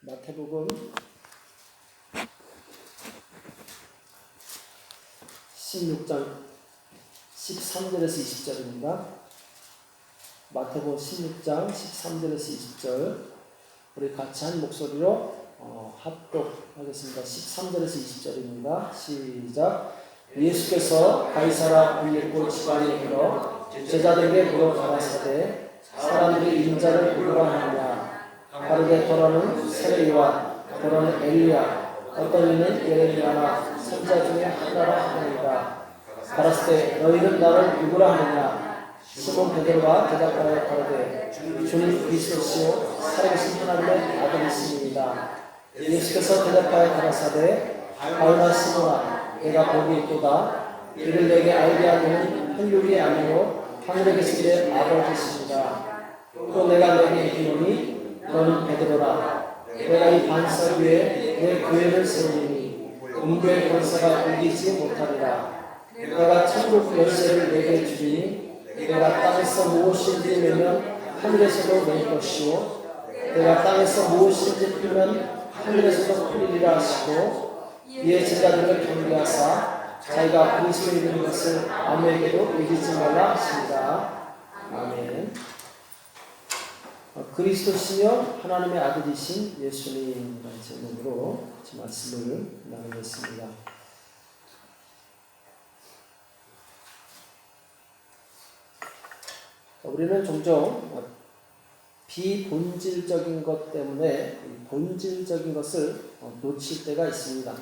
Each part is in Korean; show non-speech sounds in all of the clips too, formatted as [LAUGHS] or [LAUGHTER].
마태복음 16장 13절에서 20절입니다. 마태복음 16장 13절에서 20절 우리 같이 한 목소리로 어, 합독하겠습니다. 13절에서 20절입니다. 시작. 예수께서 가이사라 빌립보 지방에 이르러 제자들에게 물어 가라사대 사람들이 인자를 하느 냐 가르게 더러는 세례요한 더러는 엘리야 어떤 이는 예레미야나 선자 중에 하나라 하느니라 가라사대 너희는 나를 누구라 하느냐? 시몬 베드로가 대답하여 가로되 주님 그리스도시요 살아계신 하나님의 아들이십니다. 예수께서 대답하여 가라사대 바울나 시몬아 내가 거기 있도다. 이를 내게 알게 하는 혈육이 아니요 하늘에 계신 내 아버지십니다. 또 내가 너에게 이르노니 너는 베드로라 내가 이 반석 위에 내 교회를 세우리니 음부의 권세가 이기지 못하리라 내가 천국 열쇠를 내게 주리니 내가 땅에서 무엇인지 내면 하늘에서도 낼 것이요 내가 땅에서 무엇인지 풀면 하늘에서도 풀리리라 하시고 이에 제자들을 경계하사 자기가 그리스도인인 것을 아무에게도 얘기지 말라 하십니다. 아멘. 어, 그리스도시며 하나님의 아들이신 예수님이라는 제목으로 말씀을 나누겠습니다. 자, 우리는 종종 어, 비본질적인 것 때문에 이 본질적인 것을 어, 놓칠 때가 있습니다.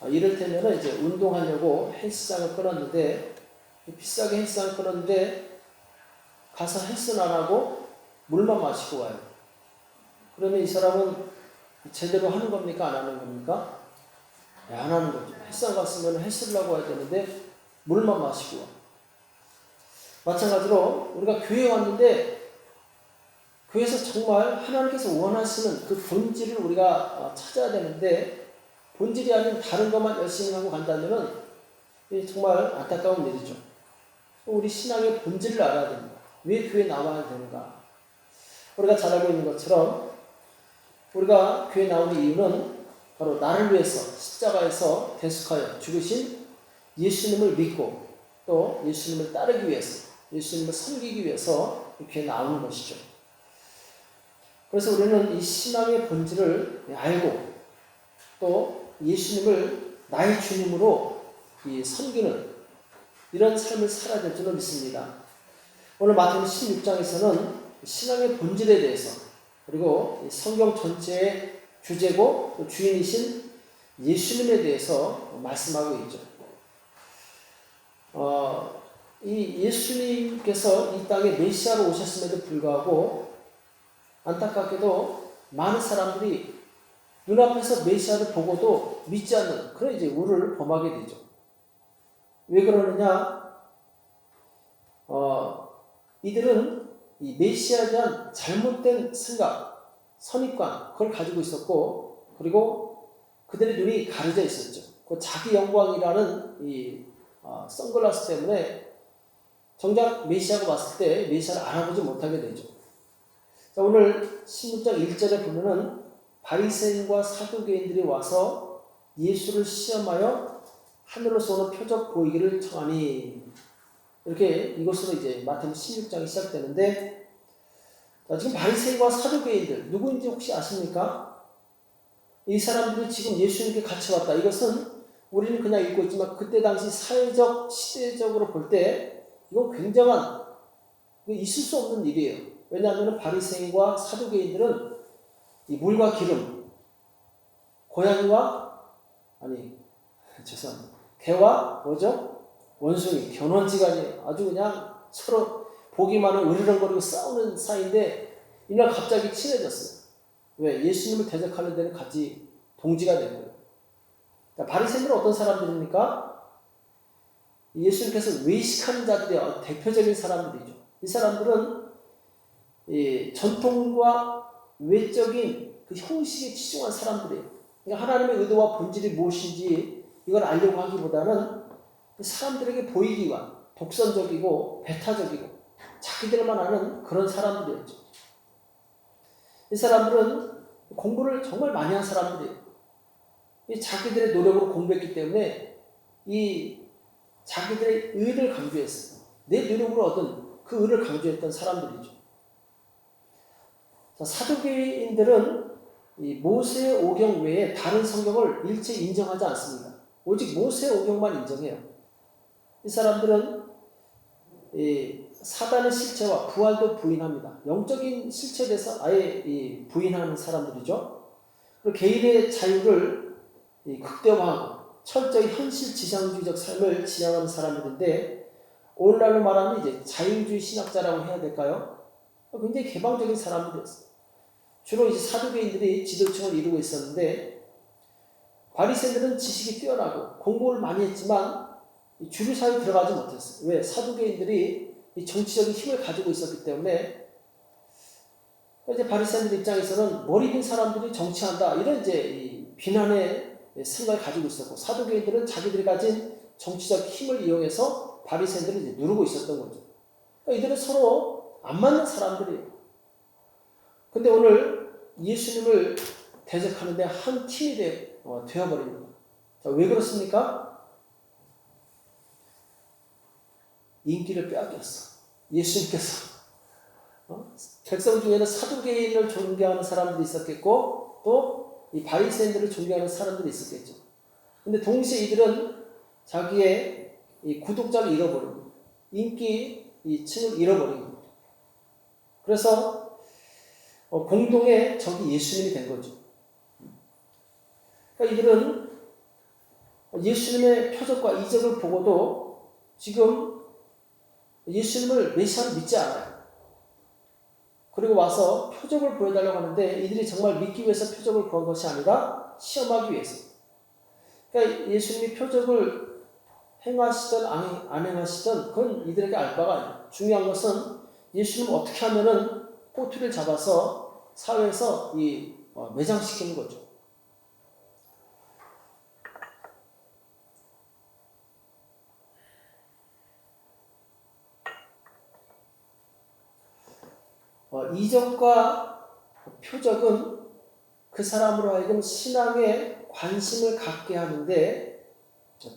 아, 이를테면 이제 운동하려고 헬스장을 끊었는데 비싸게 헬스장을 끊었는데 가서 헬스는 안 하고 물만 마시고 와요. 그러면 이 사람은 제대로 하는 겁니까? 안 하는 겁니까? 네, 안 하는 거죠. 헬스장 갔으면 하고 와야 되는데 물만 마시고 와. 마찬가지로 우리가 교회에 왔는데 교회에서 정말 하나님께서 원하시는 그 본질을 우리가 어, 찾아야 되는데 본질이 아닌 다른 것만 열심히 하고 간다면 정말 안타까운 일이죠. 우리 신앙의 본질을 알아야 됩니다. 왜 교회에 나와야 되는가? 우리가 잘 알고 있는 것처럼 우리가 교회에 나오는 이유는 바로 나를 위해서 십자가에서 대속하여 죽으신 예수님을 믿고 또 예수님을 따르기 위해서 예수님을 섬기기 위해서 교회에 나오는 것이죠. 그래서 우리는 이 신앙의 본질을 알고 또 예수님을 나의 주님으로 이 섬기는 이런 삶을 살아야 될 줄로 믿습니다. 오늘 마태복음 16장에서는 신앙의 본질에 대해서 그리고 성경 전체의 주제고 또 주인이신 예수님에 대해서 말씀하고 있죠. 어, 이 예수님께서 이 땅에 메시아로 오셨음에도 불구하고 안타깝게도 많은 사람들이 눈앞에서 메시아를 보고도 믿지 않는 그런 이제 우를 범하게 되죠. 왜 그러느냐? 어, 이들은 이 메시아에 대한 잘못된 생각, 선입관, 그걸 가지고 있었고, 그리고 그들의 눈이 가려져 있었죠. 그 자기 영광이라는 이 어, 선글라스 때문에 정작 메시아가 왔을 때 메시아를 알아보지 못하게 되죠. 자, 오늘 16장 1절에 보면은 바리새인과 사두개인들이 와서 예수를 시험하여 하늘로서 오는 표적 보이기를 청하니 이렇게 이것으로 이제 마태복음 16장이 시작되는데 자, 지금 바리새인과 사두개인들 누구인지 혹시 아십니까? 이 사람들이 지금 예수님께 같이 왔다. 이것은 우리는 그냥 읽고 있지만 그때 당시 사회적 시대적으로 볼 때 이건 굉장한 있을 수 없는 일이에요. 왜냐하면 바리새인과 사두개인들은 이 물과 기름, 고양이와 아니 [LAUGHS] 죄송합니다. 개와 뭐죠? 원숭이, 견원지간이 아주 그냥 서로 보기만은 으르렁거리고 싸우는 사이인데 이날 갑자기 친해졌어요. 왜? 예수님을 대적하는 데는 같이 동지가. 그러니까 바리새인들은 어떤 사람들입니까? 예수님께서 외식하는 자들의 대표적인 사람들이죠. 이 사람들은 이 전통과 외적인 그 형식에 치중한 사람들이에요. 그러니까 하나님의 의도와 본질이 무엇인지 이걸 알려고 하기보다는 사람들에게 보이기 위한 독선적이고 배타적이고 자기들만 아는 그런 사람들이었죠. 이 사람들은 공부를 정말 많이 한 사람들이에요. 이 자기들의 노력으로 공부했기 때문에 이 자기들의 의를 강조했어요. 내 노력으로 얻은 그 의를 강조했던 사람들이죠. 자, 사두개인들은 이 모세 오경 외에 다른 성경을 일체 인정하지 않습니다. 오직 모세 오경만 인정해요. 이 사람들은 이 사단의 실체와 부활도 부인합니다. 영적인 실체에 대해서 아예 이 부인하는 사람들이죠. 그리고 개인의 자유를 이 극대화하고 철저히 현실 지상주의적 삶을 지향하는 사람들인데 오늘날로 말하면 이제 자유주의 신학자라고 해야 될까요? 굉장히 개방적인 사람들이었어요. 주로 이제 사두개인들이 지도층을 이루고 있었는데 바리새인들은 지식이 뛰어나고 공부를 많이 했지만 이 주류 사회에 들어가지 못했어요. 왜? 사두개인들이 이 정치적인 힘을 가지고 있었기 때문에 이제 바리새인들 입장에서는 머리 빈 사람들이 정치한다 이런 이제 이 비난의 생각을 가지고 있었고 사두개인들은 자기들이 가진 정치적 힘을 이용해서 바리새인들을 누르고 있었던 거죠. 그러니까 이들은 서로 안 맞는 사람들이에요. 근데 오늘 예수님을 대적하는데 한 팀이 되, 어, 되어버립니다. 자, 왜 그렇습니까? 인기를 빼앗겼어. 예수님께서. 어? 백성 중에는 사두개인을 존경하는 사람들이 있었겠고, 또 이 바리새인들을 존경하는 사람들이 있었겠죠. 근데 동시에 이들은 자기의 이 구독자를 잃어버리고, 인기 이 층을 잃어버리고, 그래서 어, 공동의 적이 예수님이 된 거죠. 그러니까 이들은 예수님의 표적과 이적을 보고도 지금 예수님을 메시아로 믿지 않아요. 그리고 와서 표적을 보여달라고 하는데 이들이 정말 믿기 위해서 표적을 구한 것이 아니라 시험하기 위해서. 그러니까 예수님이 표적을 행하시든 안 행하시든 그건 이들에게 알 바가 아니에요. 중요한 것은 예수님 어떻게 하면은 꼬투리를 잡아서 사회에서 이 어, 매장시키는 거죠. 어, 이적과 표적은 그 사람으로 하여금 신앙에 관심을 갖게 하는데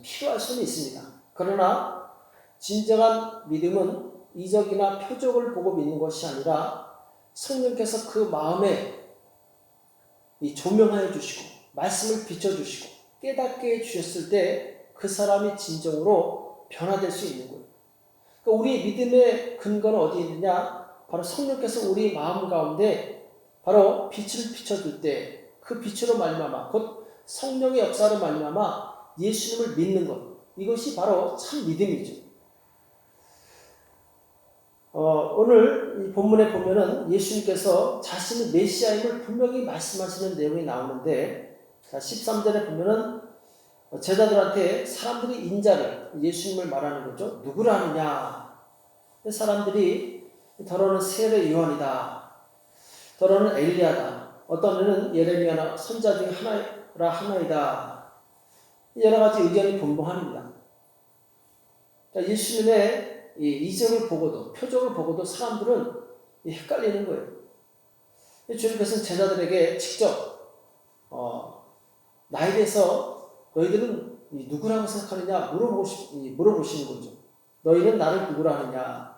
필요할 수는 있습니다. 그러나 진정한 믿음은 이적이나 표적을 보고 믿는 것이 아니라 성령께서 그 마음에 이 조명하여 주시고 말씀을 비춰 주시고 깨닫게 해 주셨을 때 그 사람이 진정으로 변화될 수 있는 거예요. 그러니까 우리 믿음의 근거는 어디 있느냐? 바로 성령께서 우리 마음 가운데 바로 빛을 비춰줄 때 그 빛으로 말미암아 곧 성령의 역사로 말미암아 예수님을 믿는 것 이것이 바로 참 믿음이죠. 어, 오늘 이 본문에 보면은 예수님께서 자신의 메시아임을 분명히 말씀하시는 내용이 나오는데 자, 13절에 보면은 제자들한테 사람들이 인자를 예수님을 말하는 거죠. 누구라 하느냐? 사람들이 더러는 세례 요한이다. 더러는 엘리야다. 어떤 이는 예레미야나 선자 중에 하나라 하나이다. 여러 가지 의견이 분분합니다. 예수님의 이적을 보고도 표적을 보고도 사람들은 헷갈리는 거예요. 주님께서는 제자들에게 직접 어, 나에 대해서 너희들은 누구라고 생각하느냐 물어보시, 물어보시는 거죠. 너희는 나를 누구라 하느냐.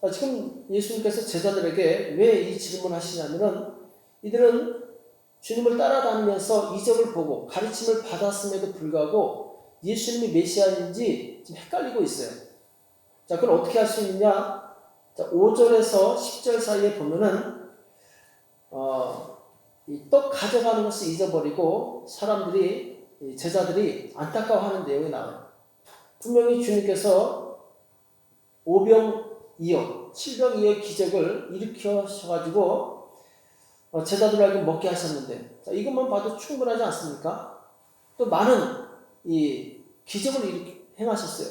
자, 지금 예수님께서 제자들에게 왜 이 질문을 하시냐면은 이들은 주님을 따라다니면서 이적을 보고 가르침을 받았음에도 불구하고 예수님이 메시아인지 지금 헷갈리고 있어요. 자, 그걸 어떻게 할 수 있느냐? 자, 5절에서 10절 사이에 보면은, 어, 이떡 가져가는 것을 잊어버리고 사람들이, 제자들이 안타까워하는 내용이 나와요. 분명히 주님께서 오병 2억, 7병 2의 기적을 일으켜셔가지고 어, 제자들에게 먹게 하셨는데 자, 이것만 봐도 충분하지 않습니까? 또 많은 이 기적을 일으켜 행하셨어요.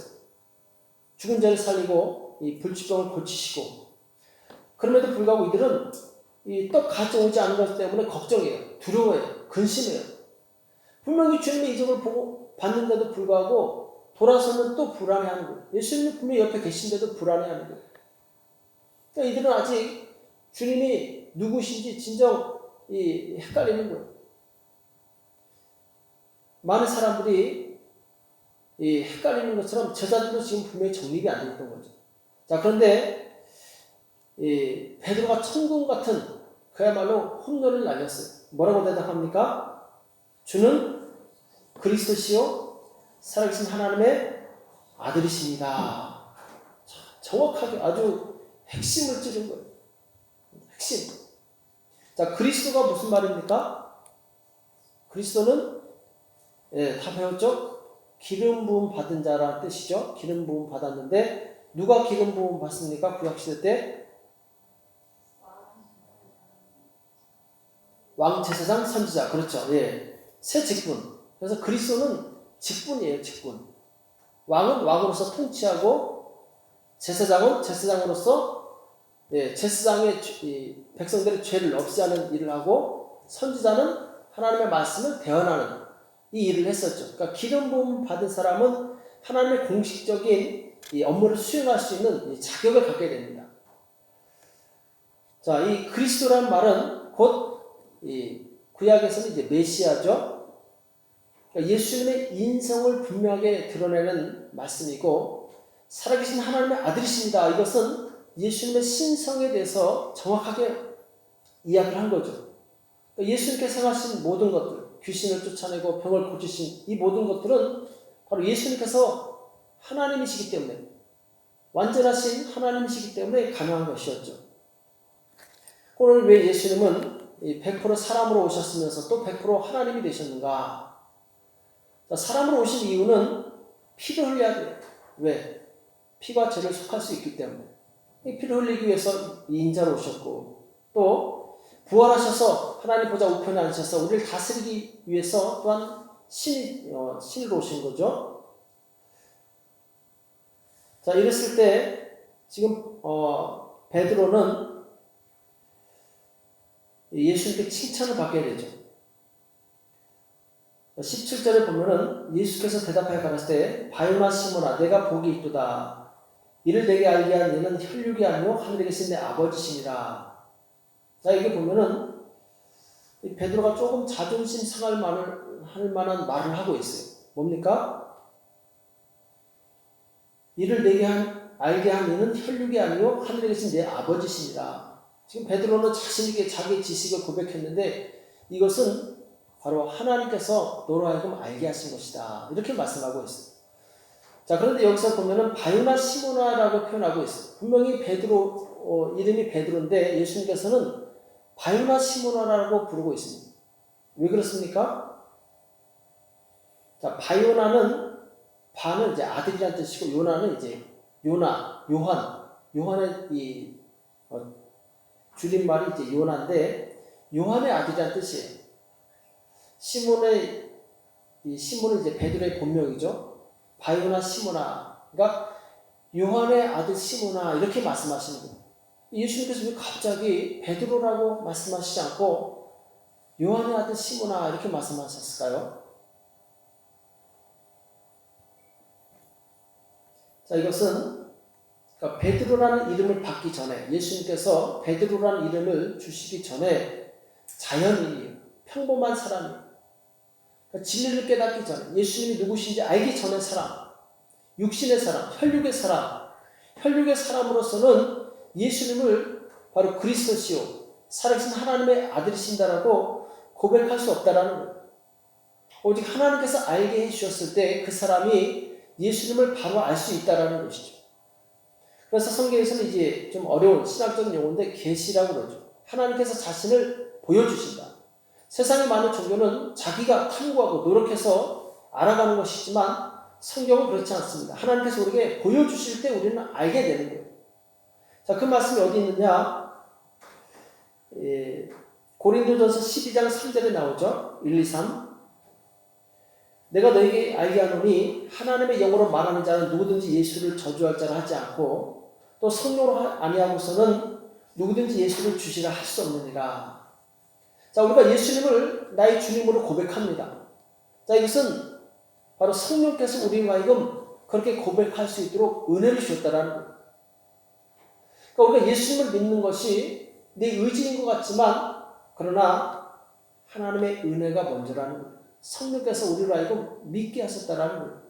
죽은 자를 살리고 이 불치병을 고치시고 그럼에도 불구하고 이들은 이 떡 가져오지 않은 것 때문에 걱정해요. 두려워해요. 근심해요. 분명히 주님의 이적을 보고 봤는데도 불구하고 돌아서는 또 불안해하는 거예요. 예수님이 분명히 옆에 계신데도 불안해하는 거예요. 그러니까 이들은 아직 주님이 누구신지 진정 이 헷갈리는 거예요. 많은 사람들이 이 헷갈리는 것처럼 제자들도 지금 분명히 정립이 안 됐던 거죠. 자 그런데 이 베드로가 천군 같은 그야말로 홈런을 날렸어요. 뭐라고 대답합니까? 주는 그리스도시요 살아계신 하나님의 아들이십니다. 자, 정확하게 아주 핵심을 찌른 거예요. 핵심. 자, 그리스도가 무슨 말입니까? 그리스도는 예, 다 배웠죠? 기름 부음 받은 자라는 뜻이죠. 기름 부음 받았는데 누가 기름 부음 받습니까? 구약 시대 때 왕 제사장 선지자 그렇죠. 예. 새 직분. 그래서 그리스도는 직분이에요, 직분. 왕은 왕으로서 통치하고 제사장은 제사장으로서 예, 이, 백성들의 죄를 없애하는 일을 하고 선지자는 하나님의 말씀을 대언하는 이 일을 했었죠. 그러니까 기름 부음 받은 사람은 하나님의 공식적인 이 업무를 수행할 수 있는 이 자격을 갖게 됩니다. 자, 이 그리스도라는 말은 곧이 구약에서는 이제 메시아죠. 그러니까 예수님의 인성을 분명하게 드러내는 말씀이고 살아계신 하나님의 아들이십니다. 이것은 예수님의 신성에 대해서 정확하게 이야기를 한 거죠. 그러니까 예수님께서 하신 모든 것들, 귀신을 쫓아내고 병을 고치신 이 모든 것들은 바로 예수님께서 하나님이시기 때문에 완전하신 하나님이시기 때문에 가능한 것이었죠. 오늘 왜 예수님은 100% 사람으로 오셨으면서 또 100% 하나님이 되셨는가? 사람으로 오신 이유는 피를 흘려야 돼요. 왜? 피가 죄를 속할 수 있기 때문에. 피를 흘리기 위해서 인자로 오셨고, 또 부활하셔서 하나님 보좌 우편에 앉으셔서 우리를 다스리기 위해서 또한 신이, 어, 신으로 오신 거죠. 자, 이랬을 때 지금 어, 베드로는 예수님께 칭찬을 받게 되죠. 17절에 보면은 예수께서 대답하여 가라사 때 바요나 시모나 내가 복이 있도다 이를 내게 알게 한 이는 혈육이 아니요 하늘에 계신 내 아버지시니라 자 이게 보면은 베드로가 조금 자존심 상할 만을 할 만한 말을 하고 있어요 뭡니까? 이를 내게 한 알게 한 이는 혈육이 아니요 하늘에 계신 내 아버지시니라 지금 베드로는 자신에게 자기 지식을 고백했는데 이것은 바로 하나님께서 너로 하여금 알게 하신 것이다. 이렇게 말씀하고 있어요. 자, 그런데 여기서 보면은 바요나 시모나라고 표현하고 있어요. 분명히 베드로, 어, 이름이 베드로인데 예수님께서는 바요나 시모나라고 부르고 있습니다. 왜 그렇습니까? 자, 바요나는 바는 이제 아들이란 뜻이고 요나는 이제 요나, 요한, 요한의 이 어, 줄임말이 이제 요나인데 요한의 아들이란 뜻이에요. 시몬의 이 시몬은 이제 베드로의 본명이죠. 바요나 시모나. 그러니까 요한의 아들 시모나 이렇게 말씀하시는 거예요. 예수님께서 왜 갑자기 베드로라고 말씀하시지 않고 요한의 아들 시모나 이렇게 말씀하셨을까요? 자, 이것은 그러니까 베드로라는 이름을 받기 전에 예수님께서 베드로라는 이름을 주시기 전에 자연인이에요. 평범한 사람이에요. 그러니까 진리를 깨닫기 전에 예수님이 누구신지 알기 전의 사람, 육신의 사람, 혈육의 사람, 혈육의 사람으로서는 예수님을 바로 그리스도시요 살아계신 하나님의 아들이신다라고 고백할 수 없다라는 거예요. 오직 하나님께서 알게 해주셨을 때 그 사람이 예수님을 바로 알 수 있다라는 것이죠. 그래서 성경에서는 이제 좀 어려운 신학적인 용어인데 계시라고 그러죠. 하나님께서 자신을 보여주신다. 세상의 많은 종교는 자기가 탐구하고 노력해서 알아가는 것이지만 성경은 그렇지 않습니다. 하나님께서 우리에게 보여주실 때 우리는 알게 되는 거예요. 자, 그 말씀이 어디 있느냐? 예, 고린도전서 12장 3절에 나오죠. 1, 2, 3. 내가 너에게 알게 하노니 하나님의 영으로 말하는 자는 누구든지 예수를 저주할 자를 하지 않고 또 성령으로 아니하고서는 누구든지 예수를 주시라 할 수 없느니라. 자, 우리가 예수님을 나의 주님으로 고백합니다. 자, 이것은 바로 성령께서 우리와 하여금 그렇게 고백할 수 있도록 은혜를 주셨다라는 거예요. 그러니까 우리가 예수님을 믿는 것이 내 의지인 것 같지만 그러나 하나님의 은혜가 먼저라는 거예요. 성령께서 우리로 하여금 믿게 하셨다라는 거예요.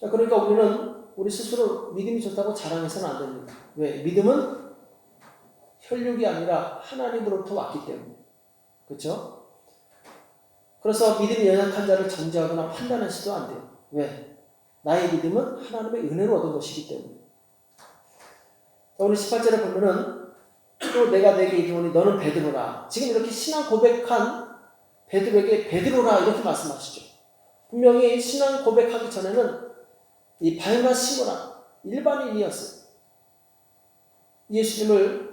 자, 그러니까 우리는 우리 스스로 믿음이 좋다고 자랑해서는 안 됩니다. 왜? 믿음은 혈육이 아니라 하나님으로부터 왔기 때문에. 그렇죠? 그래서 믿음이 연약한 자를 정죄하거나 판단하시도 안 돼요. 왜? 나의 믿음은 하나님의 은혜로 얻은 것이기 때문에. 자, 오늘 18절에 보면은 또 내가 내게 이르노니 너는 베드로라. 지금 이렇게 신앙 고백한 베드로에게 베드로라 이렇게 말씀하시죠. 분명히 신앙 고백하기 전에는 이 바요나 시모나 일반인이었어요. 예수님을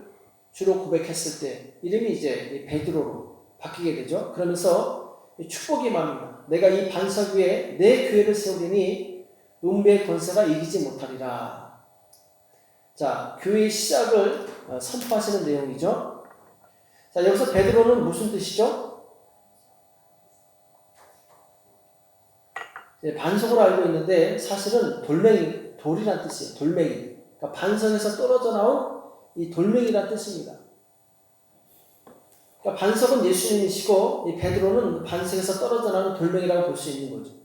주로 고백했을 때 이름이 이제 베드로로 바뀌게 되죠. 그러면서 축복이 맙니다. 내가 이 반석 위에 내 교회를 세우리니 음배의 권세가 이기지 못하리라. 자, 교회의 시작을 어, 선포하시는 내용이죠. 자, 여기서 베드로는 무슨 뜻이죠? 네, 반석으로 알고 있는데 사실은 돌멩이, 돌이란 뜻이에요. 돌멩이. 그러니까 반석에서 떨어져 나온 이 돌멩이란 뜻입니다. 그러니까 반석은 예수님이시고 이 베드로는 반석에서 떨어져 나온 돌멩이라고 볼 수 있는 거죠.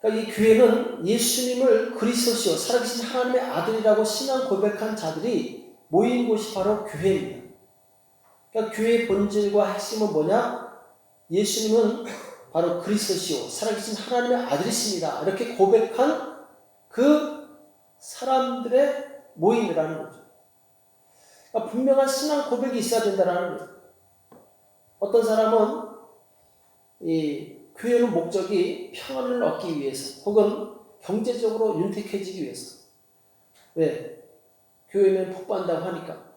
그러니까 이 교회는 예수님을 그리스도시요 살아계신 하나님의 아들이라고 신앙 고백한 자들이 모인 곳이 바로 교회입니다. 그러니까 교회의 본질과 핵심은 뭐냐? 예수님은 바로 그리스도시요 살아계신 하나님의 아들이십니다. 이렇게 고백한 그 사람들의 모임이라는 거죠. 그러니까 분명한 신앙 고백이 있어야 된다는 거예요. 어떤 사람은 이 교회의 목적이 평안을 얻기 위해서 혹은 경제적으로 윤택해지기 위해서 왜 교회는 폭발한다고 하니까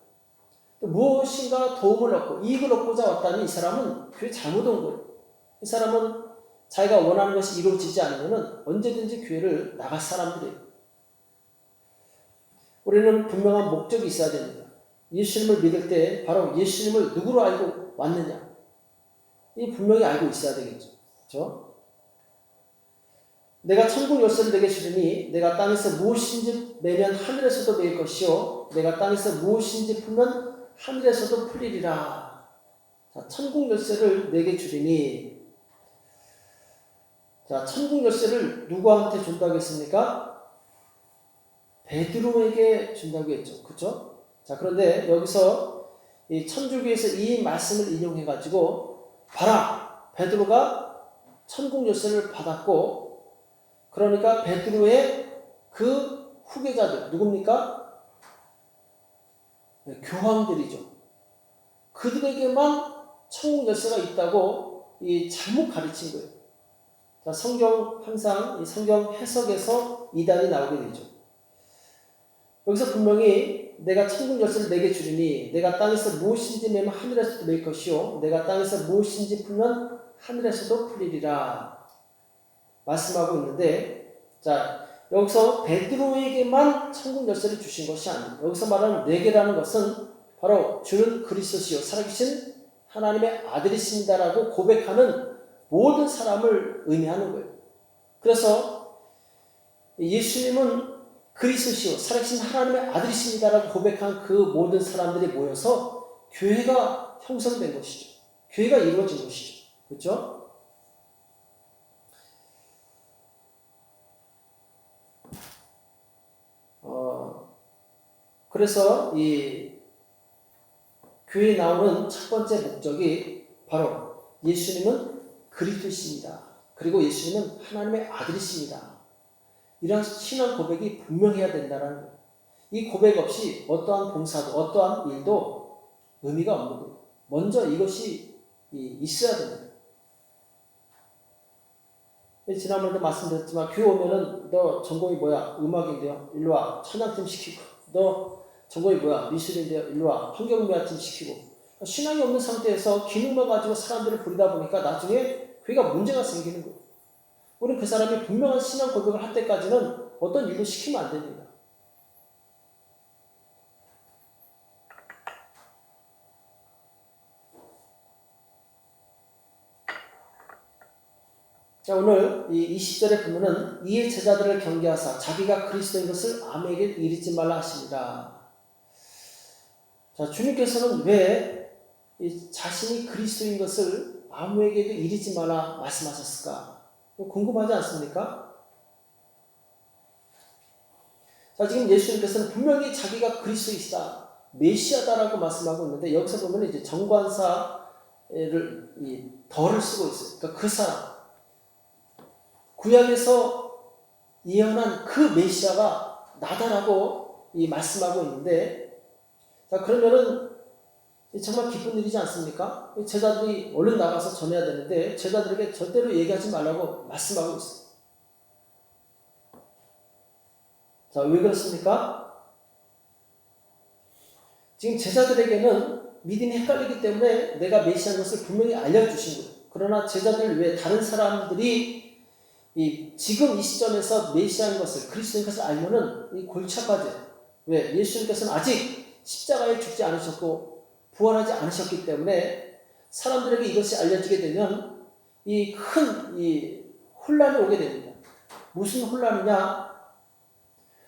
또 무엇인가 도움을 얻고 이익을 얻고자 왔다니 이 사람은 교회 잘못 온 거예요. 이 사람은 자기가 원하는 것이 이루어지지 않으면 언제든지 교회를 나갈 사람들이에요. 우리는 분명한 목적이 있어야 됩니다. 예수님을 믿을 때 바로 예수님을 누구로 알고 왔느냐. 이 분명히 알고 있어야 되겠죠. 그렇죠? 내가 천국 열쇠를 내게 주리니 내가 땅에서 무엇인지 매면 하늘에서도 매일 것이요 내가 땅에서 무엇인지 풀면 하늘에서도 풀리리라. 자, 천국 열쇠를 내게 주리니 자, 천국 열쇠를 누구한테 준다고 했습니까? 베드로에게 준다고 했죠. 그렇죠? 자, 그런데 여기서 이 천주교에서 이 말씀을 인용해 가지고 봐라. 베드로가 천국 열쇠를 받았고 그러니까 베드로의 그 후계자들 누굽니까? 네, 교황들이죠. 그들에게만 천국 열쇠가 있다고 이 잘못 가르친 거예요. 자, 성경 항상 이 성경 해석에서 이단이 나오게 되죠. 여기서 분명히 내가 천국 열쇠를 내게 주리니 내가 땅에서 무엇인지 매면 하늘에서도 맬 것이요 내가 땅에서 무엇인지 풀면 하늘에서도 풀리리라 말씀하고 있는데 자 여기서 베드로에게만 천국 열쇠를 주신 것이 아니에요. 여기서 말하는 네개라는 것은 바로 주는 그리스도시요 살아계신 하나님의 아들이십니다라고 고백하는 모든 사람을 의미하는 거예요. 그래서 예수님은 그리스도시요 살아계신 하나님의 아들이십니다라고 고백한 그 모든 사람들이 모여서 교회가 형성된 것이죠. 교회가 이루어진 것이죠. 그렇죠? 어, 그래서 이 교회에 나오는 첫 번째 목적이 바로 예수님은 그리스도십니다. 그리고 예수님은 하나님의 아들이십니다. 이런 신앙 고백이 분명해야 된다는 거예요. 이 고백 없이 어떠한 봉사도 어떠한 일도 의미가 없는 거예요. 먼저 이것이 있어야 됩니다. 지난번에도 말씀드렸지만 교회 오면은 너 전공이 뭐야? 음악인데요. 일로 와. 찬양팀 시키고. 너 전공이 뭐야? 미술인데요. 일로 와. 환경미화팀 시키고. 신앙이 없는 상태에서 기능만 가지고 사람들을 부리다 보니까 나중에 교회가 문제가 생기는 거예요. 우리는 그 사람이 분명한 신앙 고백을 할 때까지는 어떤 일도 시키면 안 됩니다. 자, 오늘 이 20절에 보면은 이의 제자들을 경계하사 자기가 그리스도인 것을 아무에게 이르지 말라 하십니다. 자, 주님께서는 왜이 자신이 그리스도인 것을 아무에게도 이르지 마라 말씀하셨을까? 궁금하지 않습니까? 자, 지금 예수님께서는 분명히 자기가 그리스도이시다, 메시아다라고 말씀하고 있는데 여기서 보면 이제 정관사를 이 덜을 쓰고 있어요. 그러니까 그 사람 구약에서 예언한 그 메시아가 나다라고 이 말씀하고 있는데 자 그러면은 정말 기쁜 일이지 않습니까? 제자들이 얼른 나가서 전해야 되는데 제자들에게 절대로 얘기하지 말라고 말씀하고 있어요. 자, 왜 그렇습니까? 지금 제자들에게는 믿음이 헷갈리기 때문에 내가 메시아인 것을 분명히 알려주신 거예요. 그러나 제자들 외에 다른 사람들이 이 지금 이 시점에서 메시아인 것을 그리스도인 것을 알면은 이 골치 아파져. 왜? 예수님께서는 아직 십자가에 죽지 않으셨고 부활하지 않으셨기 때문에 사람들에게 이것이 알려지게 되면 이 큰이 이 혼란이 오게 됩니다. 무슨 혼란이냐?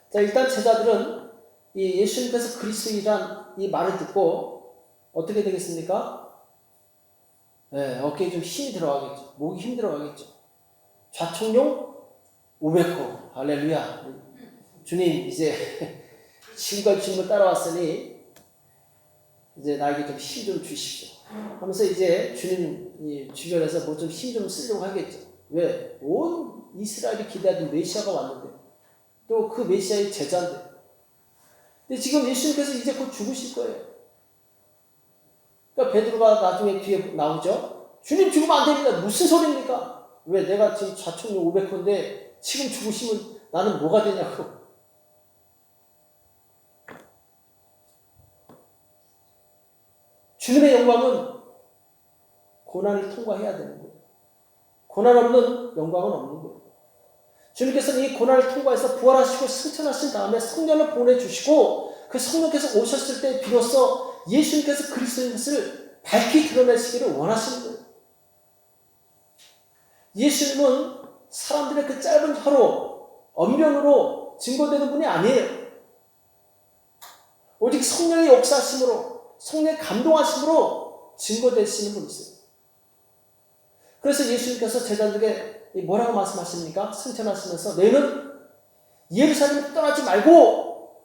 자, 일단 제자들은 이 예수님께서 그리스도이란 이 말을 듣고 어떻게 되겠습니까? 네, 어깨에 좀 힘이 들어가겠죠. 목이 힘 들어가겠죠. 좌총용 500호. 할렐루야. 주님, 이제 [LAUGHS] 지금까 주님을 따라왔으니 이제 나에게 좀 힘 좀 주십시오. 하면서 이제 주님 주변에서 뭐 좀 힘 좀 쓰려고 하겠죠. 왜? 온 이스라엘이 기대하던 메시아가 왔는데 또 그 메시아의 제자인데 근데 지금 예수님께서 이제 곧 죽으실 거예요. 그러니까 베드로가 나중에 뒤에 나오죠. 주님 죽으면 안 됩니다. 무슨 소리입니까? 왜 내가 지금 좌총력 500호인데 지금 죽으시면 나는 뭐가 되냐고. 주님의 영광은 고난을 통과해야 되는 거예요. 고난 없는 영광은 없는 거예요. 주님께서는 이 고난을 통과해서 부활하시고 승천하신 다음에 성령을 보내주시고 그 성령께서 오셨을 때 비로소 예수님께서 그리스도인 것을 밝히 드러내시기를 원하시는 거예요. 예수님은 사람들의 그 짧은 혀로 언변으로 증거되는 분이 아니에요. 오직 성령의 역사심으로 성령 감동하심으로 증거되시는 분이세요. 그래서 예수님께서 제자들에게 뭐라고 말씀하십니까? 승천하시면서 너희는 예루살렘을 떠나지 말고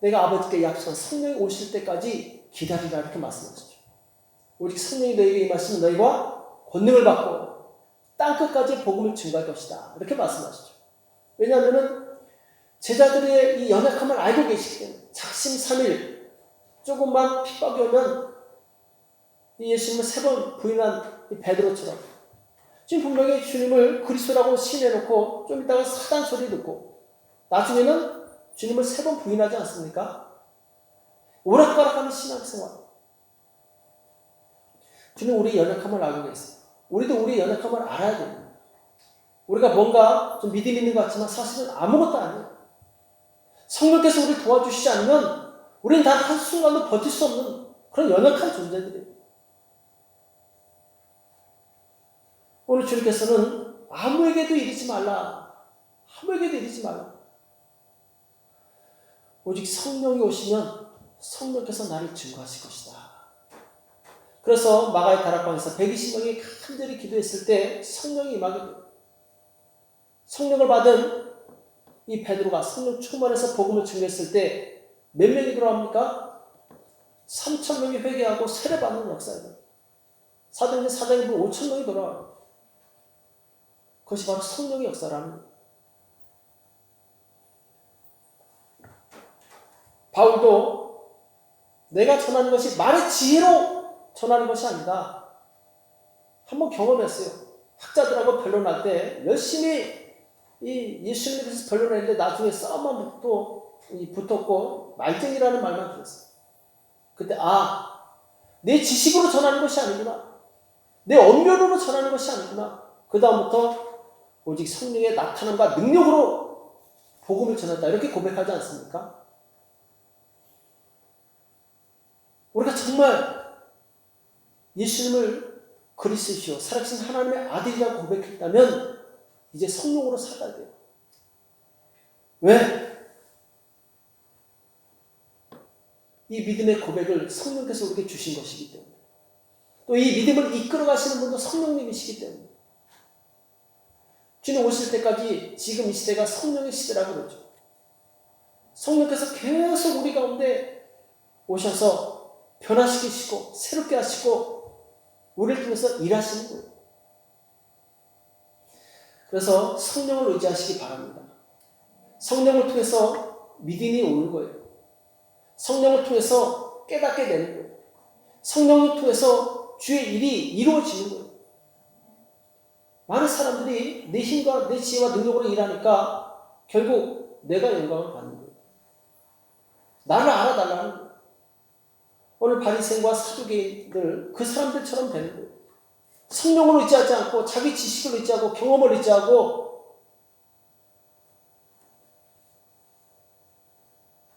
내가 아버지께 약속한 성령이 오실 때까지 기다리라 이렇게 말씀하시죠. 오직 성령이 너에게 임하시면 너희가 권능을 받고 땅끝까지 복음을 증가할 것이다. 이렇게 말씀하시죠. 왜냐하면 제자들의 이 연약함을 알고 계시기 때문에 작심삼일 조금만 핍박이 오면 예수님을 세 번 부인한 베드로처럼 지금 분명히 주님을 그리스도라고 신해놓고 좀 이따가 사단 소리 듣고 나중에는 주님을 세 번 부인하지 않습니까? 오락가락하는 신앙생활. 주님 우리 연약함을 알고 계세요. 우리도 우리 연약함을 알아야 됩니다. 우리가 뭔가 좀 믿음 있는 것 같지만 사실은 아무것도 아니에요. 성령께서 우리를 도와주시지 않으면 우리는 단 한순간도 버틸 수 없는 그런 연약한 존재들이에요. 오늘 주님께서는 아무에게도 이르지 말라. 아무에게도 이르지 말라. 오직 성령이 오시면 성령께서 나를 증거하실 것이다. 그래서 마가의 다락방에서 120명이 간절히 기도했을 때 성령이 임하게. 성령을 받은 이 베드로가 성령 충만해서 복음을 증거했을 때 몇 명이 돌아옵니까? 3천 명이 회개하고 세례받는 역사예요. 사도행전 4장에 보면 5천 명이 돌아와요. 그것이 바로 성령의 역사라는. 바울도 내가 전하는 것이 말의 지혜로 전하는 것이 아니다. 한번 경험했어요. 학자들하고 변론할 때 열심히 이 예수님에 대해서 변론을 했는데 나중에 싸움만 붙고, 붙었고 말쟁이라는 말만 들었어요. 그때 아, 내 지식으로 전하는 것이 아니구나. 내 언변으로 전하는 것이 아니구나. 그 다음부터 오직 성령의 나타남과 능력으로 복음을 전했다. 이렇게 고백하지 않습니까? 우리가 정말 예수님을 그리스도시오 살아계신 하나님의 아들이라고 고백했다면 이제 성령으로 살아야 돼요. 왜? 이 믿음의 고백을 성령께서 우리에게 주신 것이기 때문에 또 이 믿음을 이끌어 가시는 분도 성령님이시기 때문에 주님 오실 때까지 지금 이 시대가 성령의 시대라고 그러죠. 성령께서 계속 우리 가운데 오셔서 변화시키시고 새롭게 하시고 우리를 통해서 일하시는 거예요. 그래서 성령을 의지하시기 바랍니다. 성령을 통해서 믿음이 오는 거예요. 성령을 통해서 깨닫게 되는 거예요. 성령을 통해서 주의 일이 이루어지는 거예요. 많은 사람들이 내 힘과 내 지혜와 능력으로 일하니까 결국 내가 영광을 받는 거예요. 나를 알아달라는 거예요. 오늘 바리새인과 사두개인들 그 사람들처럼 되는 거예요. 성령을 의지하지 않고 자기 지식을 의지하고 경험을 의지하고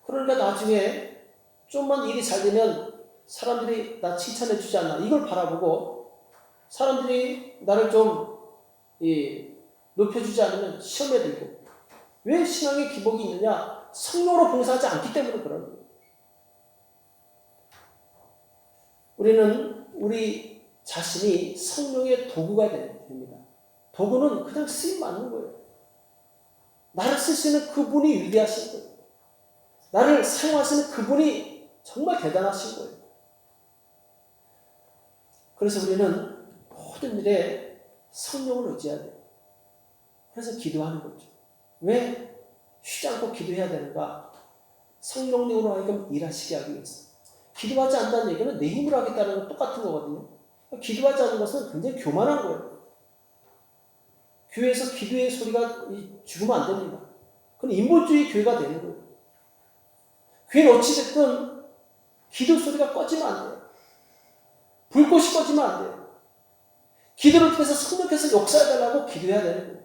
그러니까 나중에 좀만 일이 잘 되면 사람들이 나 칭찬해 주지 않나 이걸 바라보고 사람들이 나를 좀 이, 높여주지 않으면 시험에 들고 왜 신앙의 기복이 있느냐 성령으로 봉사하지 않기 때문에 그런 거예요. 우리는 우리 자신이 성령의 도구가 됩니다. 도구는 그냥 쓰임 맞는 거예요. 나를 있는 그분이 위대하신 거예요. 나를 사용하시는 그분이 정말 대단하신 거예요. 그래서 우리는 모든 일에 성령을 의지해야 돼요. 그래서 기도하는 거죠. 왜 쉬지 않고 기도해야 되는가? 성령님으로 하여금 일하시게 하기 위해서. 기도하지 않는다는 얘기는 내 힘으로 하겠다는 건 똑같은 거거든요. 기도하지 않는 것은 굉장히 교만한 거예요. 교회에서 기도의 소리가 죽으면 안 됩니다. 그건 인본주의 교회가 되는 거예요. 교회는 어찌됐든 기도 소리가 꺼지면 안 돼요. 불꽃이 꺼지면 안 돼요. 기도를 통해서 성령께서 역사해달라고 기도해야 되는 거예요.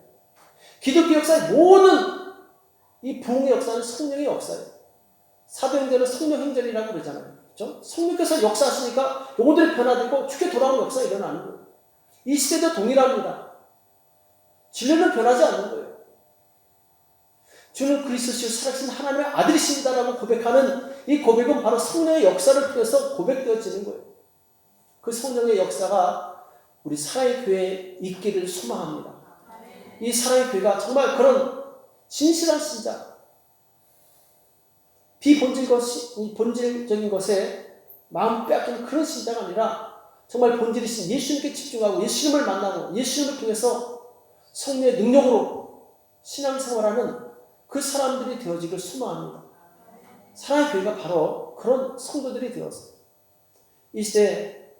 기독교 역사의 모든 이 부흥의 역사는 성령의 역사예요. 사도행전은 성령 행전이라고 그러잖아요. 그렇죠? 성령께서 역사하시니까 영혼들이 변화되고 죽게 돌아오는 역사가 일어나는 거예요. 이 시대도 동일합니다. 진리는 변하지 않는 거예요. 주는 그리스도시요 살아계신 하나님의 아들이십니다라고 고백하는 이 고백은 바로 성령의 역사를 통해서 고백되어지는 거예요. 그 성령의 역사가 우리 사랑의 교회에 있기를 소망합니다. 이 사랑의 교회가 정말 그런 진실한 신자, 비본질 것이, 본질적인 것에 마음 빼앗기는 그런 신자가 아니라 정말 본질이신 예수님께 집중하고 예수님을 만나고 예수님을 통해서 성령의 능력으로 신앙생활하는 그 사람들이 되어지길 소망합니다. 사랑의 교회가 바로 그런 성도들이 되었어요. 이 시대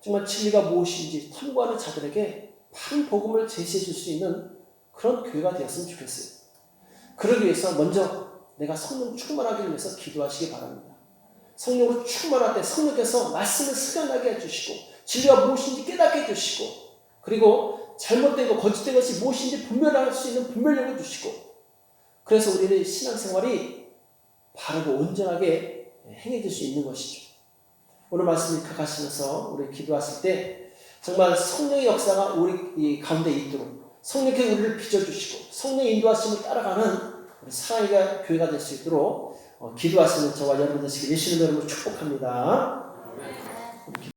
정말 진리가 무엇인지 탐구하는 자들에게 바른 복음을 제시해 줄 수 있는 그런 교회가 되었으면 좋겠어요. 그러기 위해서 먼저 내가 성령 충만하기 위해서 기도하시기 바랍니다. 성령으로 충만할 때 성령께서 말씀을 스며나게 해주시고 진리가 무엇인지 깨닫게 해주시고 그리고 잘못된 것, 거짓된 것이 무엇인지 분별할 수 있는 분별력을 주시고 그래서 우리는 신앙생활이 바르고 온전하게 행해질 수 있는 것이죠. 오늘 말씀을 각하시면서 우리 기도하실 때 정말 성령의 역사가 우리 가운데 있도록 성령께 우리를 빚어주시고 성령의 인도하심을 따라가는 우리 사랑의 교회가 될 수 있도록 기도하시는 저와 여러분 되시길 예수님의 이름으로 축복합니다.